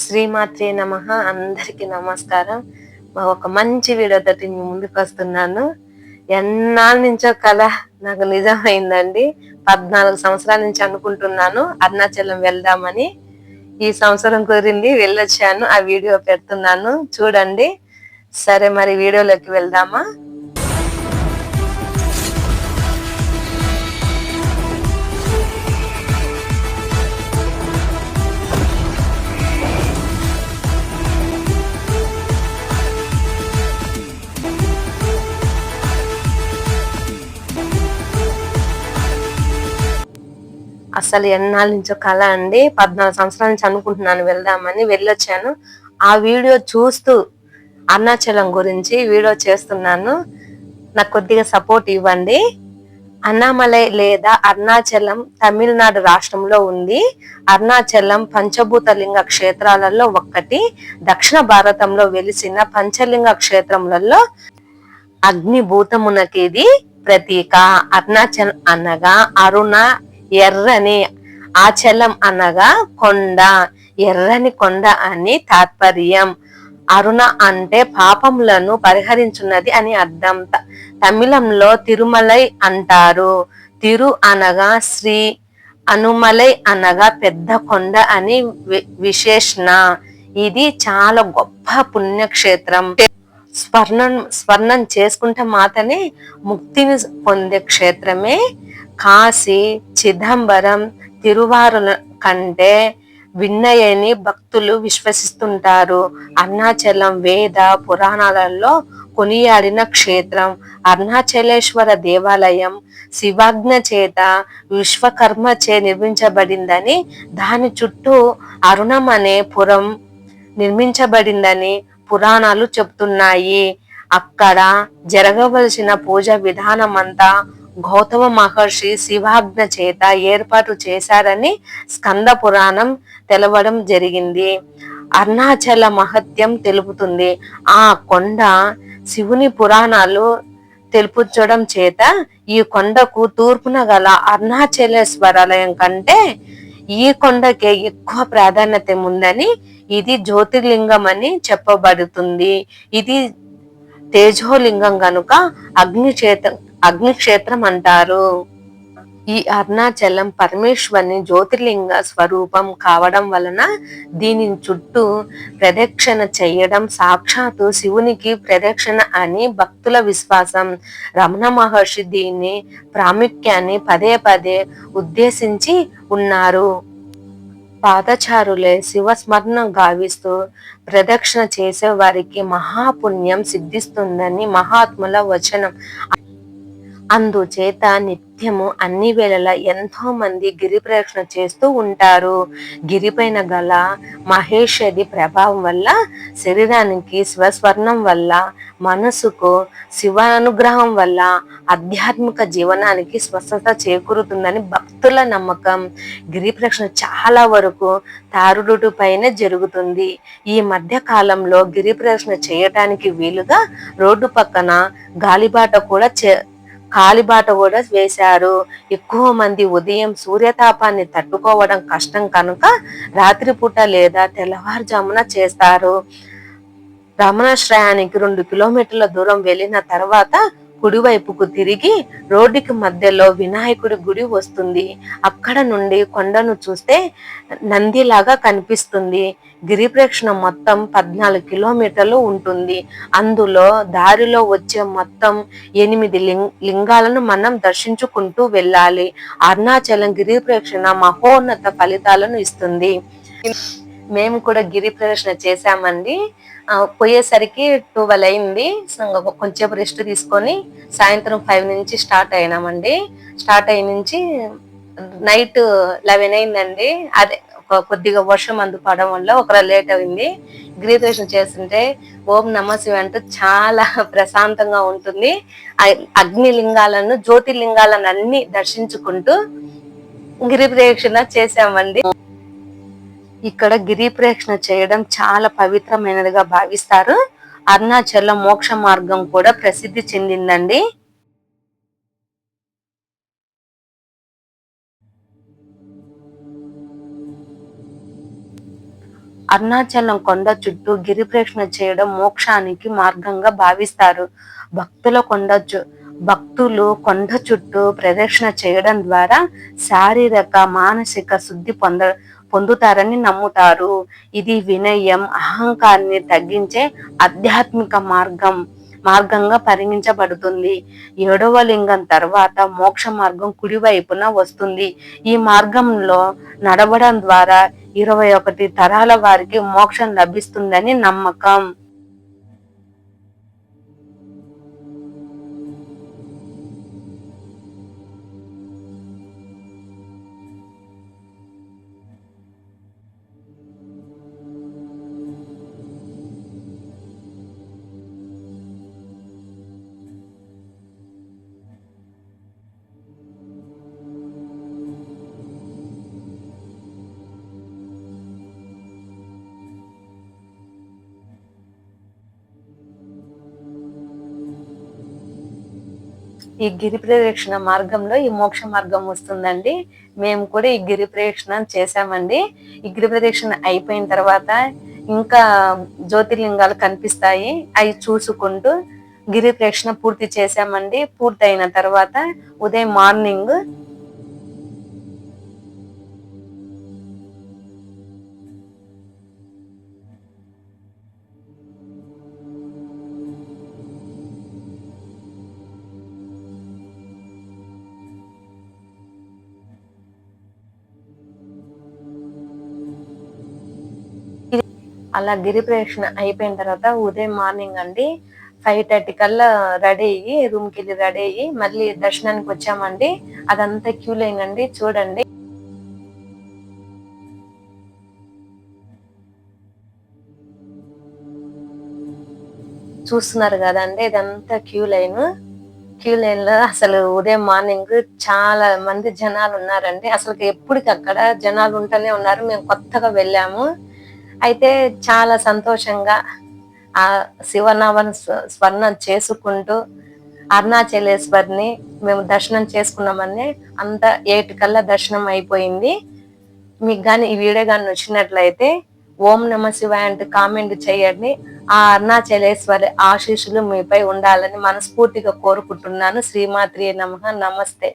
శ్రీమాత్రే నమ. అందరికి నమస్కారం. ఒక మంచి వీడియోతో మీ ముందుకు వస్తున్నాను. ఎన్నాళ్ళ నుంచో కళ నాకు నిజమైందండి. పద్నాలుగు సంవత్సరాల నుంచి అనుకుంటున్నాను అరుణాచలం వెళ్దామని. ఈ సంవత్సరం కుదిరింది వెళ్ళొచ్చాను ఆ వీడియో పెడుతున్నాను. చూడండి. సరే మరి వీడియోలోకి వెళ్దామా? అసలు ఎన్నాళ్ళ నుంచో కళ అండి. పద్నాలుగు సంవత్సరాల నుంచి అనుకుంటున్నాను వెళ్దామని వెళ్ళొచ్చాను. ఆ వీడియో చూస్తూ అరుణాచలం గురించి వీడియో చేస్తున్నాను. నాకు కొద్దిగా సపోర్ట్ ఇవ్వండి. అన్నామలై లేదా అరుణాచలం తమిళనాడు రాష్ట్రంలో ఉంది. అరుణాచలం పంచభూత లింగ క్షేత్రాలలో ఒక్కటి. దక్షిణ భారతంలో వెలిసిన పంచలింగ క్షేత్రములలో అగ్నిభూతమునకి ఇది ప్రతీక. అరుణాచలం అనగా అరుణ ఎర్రని ఆచలం అనగా కొండ. ఎర్రని కొండ అని తాత్పర్యం. అరుణ అంటే పాపములను పరిహరించున్నది అని అర్థం. తమిళంలో తిరుమలై అంటారు. తిరు అనగా శ్రీ అనుమలై అనగా పెద్ద కొండ అని విశేషణ. ఇది చాలా గొప్ప పుణ్యక్షేత్రం. స్వర్ణం స్వర్ణం చేసుకుంటే మాత్రమే ముక్తిని పొందే క్షేత్రమే కాశీ చిదంబరం తిరువారుల కంటే విన్నయని భక్తులు విశ్వసిస్తుంటారు. అరుణాచలం వేద పురాణాలలో కొనియాడిన క్షేత్రం అరుణాచలేశ్వర దేవాలయం శివాజ్ఞ చేత విశ్వకర్మ చే నిర్మించబడిందని దాని చుట్టూ అరుణం అనే పురం నిర్మించబడిందని పురాణాలు చెబుతున్నాయి. అక్కడ జరగవలసిన పూజ విధానం అంతా గౌతమ మహర్షి శివాజ్ఞ చేత ఏర్పాటు చేశారని స్కంద పురాణం తెలవడం జరిగింది. అరుణాచల మహత్యం తెలుపుతుంది. ఆ కొండ శివుని పురాణాలు తెలుపుచ్చడం చేత ఈ కొండకు తూర్పున గల అరుణాచలేశ్వరాలయం కంటే ఈ కొండకే ఎక్కువ ప్రాధాన్యత ఉందని ఇది జ్యోతిర్లింగం అని చెప్పబడుతుంది. ఇది తేజోలింగం కనుక అగ్ని చేత అగ్నిక్షేత్రం అంటారు. ఈ అరుణాచలం పరమేశ్వరుని జ్యోతిర్లింగ స్వరూపం కావడం వలన దీని చుట్టూ ప్రదక్షిణ చేయడం సాక్షాత్తు శివునికి ప్రదక్షిణ అని భక్తుల విశ్వాసం. రమణ మహర్షి దీని ప్రాముఖ్యాన్ని పదే పదే ఉద్దేశించి ఉన్నారు. పాదచారులే శివస్మరణ గావిస్తూ ప్రదక్షిణ చేసే వారికి మహాపుణ్యం సిద్ధిస్తుందని మహాత్ముల వచనం. అందుచేత నిత్యము అన్ని వేళల ఎంతో మంది గిరి ప్రదక్షిణ చేస్తూ ఉంటారు. గిరిపైన గల మహేషది ప్రభావం వల్ల శరీరానికి శివస్వర్ణం వల్ల మనసుకు శివ అనుగ్రహం వల్ల ఆధ్యాత్మిక జీవనానికి స్వస్థత చేకూరుతుందని భక్తుల నమ్మకం. గిరి ప్రదక్షిణ చాలా వరకు తారుడు పైన జరుగుతుంది. ఈ మధ్య కాలంలో గిరి ప్రదక్షిణ చేయటానికి వీలుగా రోడ్డు పక్కన గాలిబాట కూడా చే కాలిబాట కూడా వేశారు. ఎక్కువ మంది ఉదయం సూర్యతాపాన్ని తట్టుకోవడం కష్టం కనుక రాత్రిపూట లేదా తెల్లవారుజామున చేస్తారు. రమణాశ్రయానికి రెండు కిలోమీటర్ల దూరం వెళ్ళిన తర్వాత కుడివైపుకు తిరిగి రోడ్డుకి మధ్యలో వినాయకుడి గుడి వస్తుంది. అక్కడ నుండి కొండను చూస్తే నందిలాగా కనిపిస్తుంది. గిరిప్రేక్షణ మొత్తం పద్నాలుగు కిలోమీటర్లు ఉంటుంది. అందులో దారిలో వచ్చే మొత్తం ఎనిమిది లింగాలను మనం దర్శించుకుంటూ వెళ్ళాలి. అరుణాచలం గిరిప్రేక్షణ మహోన్నత ఫలితాలను ఇస్తుంది. మేము కూడా గిరి ప్రదర్శన చేశామండి. పోయేసరికి ట్వెల్వ్ అయింది. కొంచెం రెస్ట్ తీసుకొని సాయంత్రం ఫైవ్ నుంచి స్టార్ట్ అయినామండి. స్టార్ట్ అయిన నుంచి నైట్ లెవెన్ అయిందండి. అదే కొద్దిగా వర్షం అందుకోవడం వల్ల ఒకరు లేట్ అయింది. గిరిప్రదక్షిణ చేస్తుంటే ఓం నమ శివ అంటూ చాలా ప్రశాంతంగా ఉంటుంది. అగ్ని లింగాలను జ్యోతిర్లింగాలను అన్ని దర్శించుకుంటూ గిరిప్రదక్షిణ చేసామండి ఇక్కడ గిరి ప్రేక్షణ చేయడం చాలా పవిత్రమైనదిగా భావిస్తారు. అరుణాచలం మోక్ష మార్గం కూడా ప్రసిద్ధి చెందిందండి. అరుణాచలం కొండ చుట్టూ గిరిప్రేక్షణ చేయడం మోక్షానికి మార్గంగా భావిస్తారు. భక్తుల కొండ భక్తులు కొండ చుట్టూ ప్రదక్షిణ చేయడం ద్వారా శారీరక మానసిక శుద్ధి పొంద పొందుతారని నమ్ముతారు. ఇది వినయం అహంకారాన్ని తగ్గించే ఆధ్యాత్మిక మార్గం మార్గంగా పరిగణించబడుతుంది. ఏడవ లింగం తర్వాత మోక్ష మార్గం కుడివైపున వస్తుంది. ఈ మార్గంలో నడవడం ద్వారా ఇరవై ఒకటి తరాల వారికి మోక్షం లభిస్తుందని నమ్మకం. ఈ గిరి ప్రదక్షిణ మార్గంలో ఈ మోక్ష మార్గం వస్తుందండి. మేము కూడా ఈ గిరి ప్రదక్షిణ చేసామండి ఈ గిరి ప్రదక్షిణ అయిపోయిన తర్వాత ఇంకా జ్యోతిర్లింగాలు కనిపిస్తాయి. అవి చూసుకుంటూ గిరి ప్రదక్షిణ పూర్తి చేసామండి పూర్తి అయిన తర్వాత ఉదయం మార్నింగ్ అలా గిరి ప్రదక్షిణ అయిపోయిన తర్వాత ఉదయం మార్నింగ్ అండి ఫైవ్ థర్టీ కల్లా రెడీ అయ్యి రూమ్కి వెళ్ళి రెడీ అయ్యి మళ్ళీ దర్శనానికి వచ్చామండి. అదంతా క్యూ లైన్ అండి చూడండి. చూస్తున్నారు కదండి ఇదంతా క్యూ లైన్. క్యూ లైన్లో అసలు ఉదయం మార్నింగ్ చాలా మంది జనాలు ఉన్నారండి. అసలు ఎప్పటికక్కడ జనాలు ఉంటూనే ఉన్నారు. మేము కొత్తగా వెళ్ళాము. అయితే చాలా సంతోషంగా ఆ శివనామను స్వర్ణం చేసుకుంటూ అరుణాచలేశ్వరిని మేము దర్శనం చేసుకున్నామని అంత ఏటి కల్లా దర్శనం అయిపోయింది. మీకు కానీ ఈ వీడియో కానీ వచ్చినట్లయితే ఓం నమ శివాయ అంటూ కామెంట్ చేయండి. ఆ అరుణాచలేశ్వరి ఆశీస్సులు మీపై ఉండాలని మనస్ఫూర్తిగా కోరుకుంటున్నాను. శ్రీమాత్రి నమ. నమస్తే.